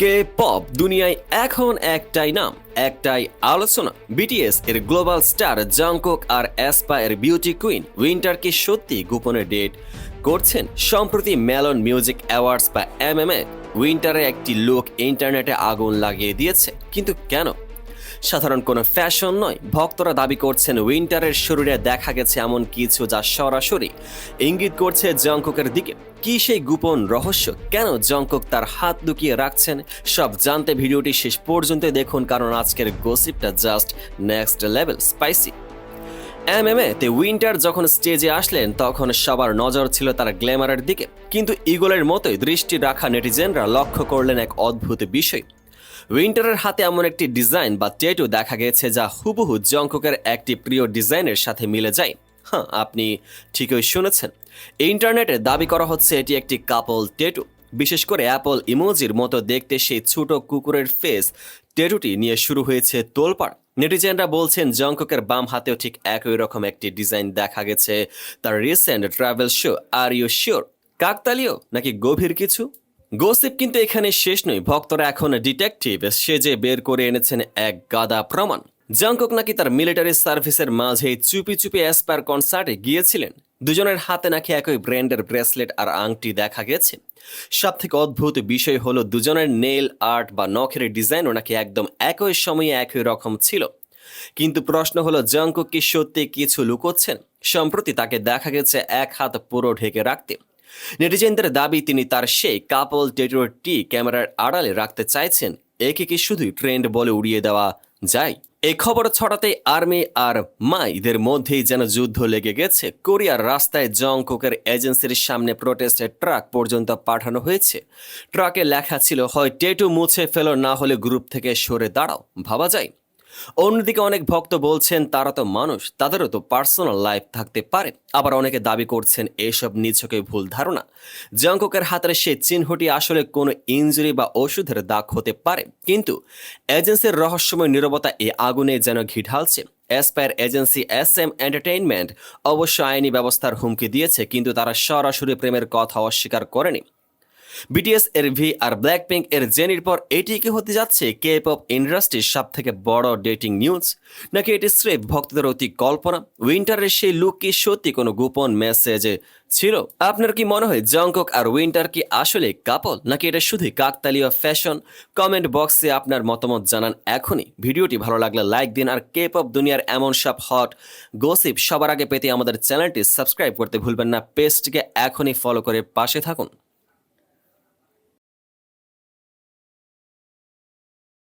K pop দুনিয়ায় এখন একটাই নাম, একটাই আলোচনা। বিটিএস এর গ্লোবাল স্টার জাংকক আর অ্যাসপা এর বিউটি কুইন উইন্টার কি সত্যি গোপনে ডেট করছেন? সম্প্রতি মেলন মিউজিক অ্যাওয়ার্ডস বা এমএমএ উইন্টারে একটি লোক ইন্টারনেটে আগুন লাগিয়ে দিয়েছে। কিন্তু কেন? সাধারণ কোনো ফ্যাশন নয়। ভক্তরা দাবি করছেন উইন্টারের শরীরে দেখা গেছে এমন কিছু যা সরাসরি ইঙ্গিত করছে জঙ্ককের দিকে। কি সেই গোপন রহস্য? কেন জঙ্কক তার হাত লুকিয়ে রাখছেন? সব জানতে ভিডিওটি শেষ পর্যন্ত দেখুন, কারণ আজকের গোসিপটা just next level, spicy. M MMA তে উইন্টার যখন স্টেজে আসলেন, তখন সবার নজর ছিল তার গ্ল্যামারের দিকে। কিন্তু ইগলের মতোই দৃষ্টি রাখা নেটিজেনরা লক্ষ্য করলেন এক অদ্ভুত বিষয়। উইন্টারের হাতে এমন একটি ডিজাইন বা টেটু দেখা গেছে যা হুবহু জঙ্ককের একটি প্রিয় ডিজাইনের সাথে মিলে যায়। হ্যাঁ আপনি ঠিকই শুনেছেন। ইন্টারনেটে দাবি করা হচ্ছে এটি একটি কাপল টেটু বিশেষ করে অ্যাপল ইমোজির মতো দেখতে সেই ছোট কুকুরের ফেস টেটুটি নিয়ে শুরু হয়েছে তোলপাড়। নেটিজেনরা বলছেন জঙ্ককের বাম হাতেও ঠিক একই রকম একটি ডিজাইন দেখা গেছে। তার recent travel show are you sure কাকতালীয় নাকি গভীর কিছু? গোসিপ কিন্তু এখানে শেষ নয়, ভক্তরা এখন ডিটেকটিভ সেজে বের করে এনেছেন এক গাদা প্রমাণ। জাংকক নাকি তার মিলিটারি সার্ভিসের মাঝে চুপি চুপি অ্যাসপার কনসার্টে গিয়েছিলেন। দুজনের হাতে নাকি একই ব্র্যান্ডের ব্রেসলেট আর আংটি দেখা গেছে। সব থেকে অদ্ভুত বিষয় হলো দুজনের নেল আর্ট বা নখের ডিজাইনও নাকি একদম একই সময়ে একই রকম ছিল। কিন্তু প্রশ্ন হলো জঙ্কক কি সত্যি কিছু লুকোচ্ছেন? সম্প্রতি তাকে দেখা গেছে এক হাত পুরো ঢেকে রাখতে। নেটিজেনদের দাবি, তিনি তার সেই কাপল টেটোরটি ক্যামেরার আড়ালে রাখতে চাইছেন। একে কি শুধুই ট্রেন্ড বলে উড়িয়ে দেওয়া যায়? এই খবর ছড়াতে আর্মি আর মাইদের মধ্যেই যেন যুদ্ধ লেগে গেছে। কোরিয়ার রাস্তায় জংকুকের এজেন্সির সামনে প্রোটেস্টের ট্রাক পর্যন্ত পাঠানো হয়েছে। ট্রাকে লেখা ছিল, হয় টেটু মুছে ফেলো, না হলে গ্রুপ থেকে সরে দাঁড়াও। ভাবা যায়। অন্যদিকে অনেক ভক্ত বলছেন, তারা তো মানুষ, তাদেরও তো পার্সোনাল লাইফ থাকতে পারে। আবার অনেকে দাবি করছেন, এসব নিছকে ভুল ধারণা। জঙ্ককের হাতের সেই চিহ্নটি আসলে কোনো ইঞ্জুরি বা ওষুধের দাগ হতে পারে। কিন্তু এজেন্সির রহস্যময় নিরবতা এই আগুনে যেন ঘি ঢালছে। এজেন্সি এস এম এন্টারটেইনমেন্ট অবশ্য আইনি ব্যবস্থার হুমকি দিয়েছে, কিন্তু তারা সরাসরি প্রেমের কথা অস্বীকার করেনি। বিটিএস এর ভি আর ব্ল্যাক পিঙ্ক এর জেনির পর এটি কি হতে যাচ্ছে? কে পপ ইন্ডাস্ট্রির সব থেকে বড় ডেটিং নিউজ নাকি এটি স্রেফ ভক্তদের অতি কল্পনা? উইন্টারের সেই লুক কি সত্যি কোনো গোপন মেসেজে ছিল? আপনার কি মনে হয় জঙ্কক আর উইন্টার কি আসলে কাপল নাকি এটা শুধুই কাকতালীয় ফ্যাশন কমেন্ট বক্সে আপনার মতামত জানান এখনই। ভিডিওটি ভালো লাগলে লাইক দিন আর কে পপ দুনিয়ার এমন সব হট গোসিপ সবার আগে পেতে আমাদের চ্যানেলটি সাবস্ক্রাইব করতে ভুলবেন না। পেজটিকে এখনই ফলো করে পাশে থাকুন।